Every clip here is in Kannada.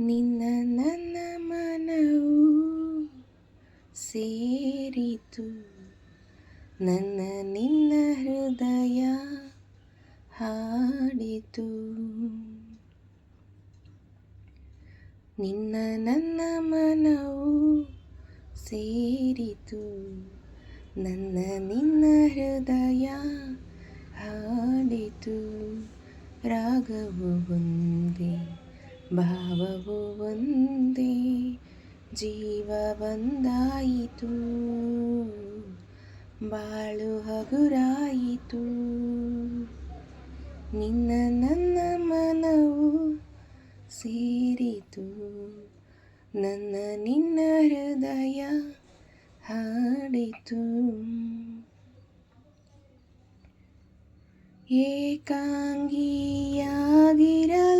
ನಿನ್ನ ನನ್ನ ಮನವು ಸೇರಿತು. ನನ್ನ ನಿನ್ನ ಹೃದಯ ಹಾಡಿತು. ನಿನ್ನ ನನ್ನ ಮನವು ಸೇರಿತು. ನನ್ನ ನಿನ್ನ ಹೃದಯ ಹಾಡಿತು. ರಾಗವು ಒಂದೇ ಭಾವವು ಒಂದೇ, ಜೀವ ಬಂದಾಯಿತು ಬಾಳು ಹಗುರಾಯಿತು. ನಿನ್ನ ನನ್ನ ಮನವು ಸೇರಿತು. ನನ್ನ ನಿನ್ನ ಹೃದಯ ಹಾಡಿತು. ಏಕಾಂಗಿಯಾಗಿರಲು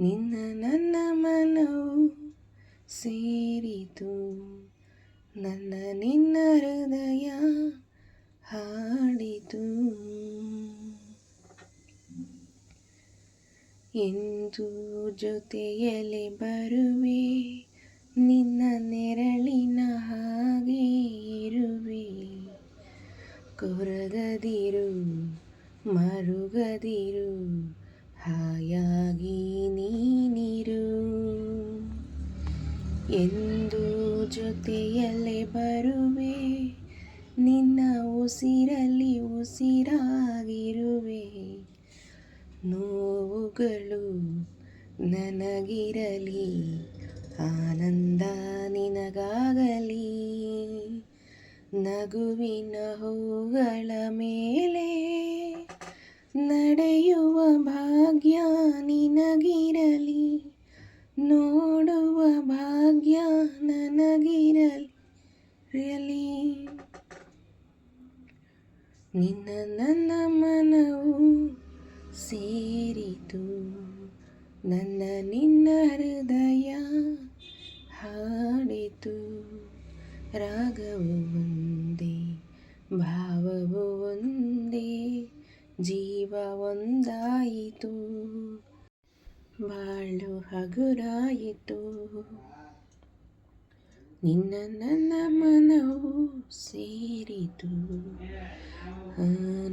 ನಿನ್ನ ನನ್ನ ಮನವು ಸೇರಿತು. ನನ್ನ ನಿನ್ನ ಹೃದಯ ಹಾಡಿತು. ಎಂದು ಜೊತೆಯಲ್ಲಿ ಬರುವೆ, ನಿನ್ನ ನೆರಳಿನ ಹಾಗೆ ಇರುವೆ. ಕೊರಗದಿರು, ಮರುಗದಿರು ಹಾಯಾಗಿ ನೀನಿರು. ಎಂದು ಜೊತೆಯಲ್ಲೇ ಬರುವೆ, ನಿನ್ನ ಉಸಿರಲ್ಲಿ ಉಸಿರಾಗಿರುವೆ. ನೋವುಗಳು ನನಗಿರಲಿ, ಆನಂದ ನಿನಗಾಗಲಿ. ನಗುವಿನ ಹೂಗಳ ಮೇಲೆ ನಡೆಯುವ ಭಾಗ್ಯ ನಿನಗಿರಲಿ. ನೋಡುವ ಭಾಗ್ಯ ನನಗಿರಲಿ. ನಿನ್ನ ನನ್ನ ಮನವು ಸೇರಿತು. ನನ್ನ ನಿನ್ನ ಹೃದಯ ಹಾಡಿತು. ರಾಗವು ಹಗುರಾಯಿತು. ನಿನ್ನ ನನ್ನ ಮನವು ಸೇರಿತು. ಆ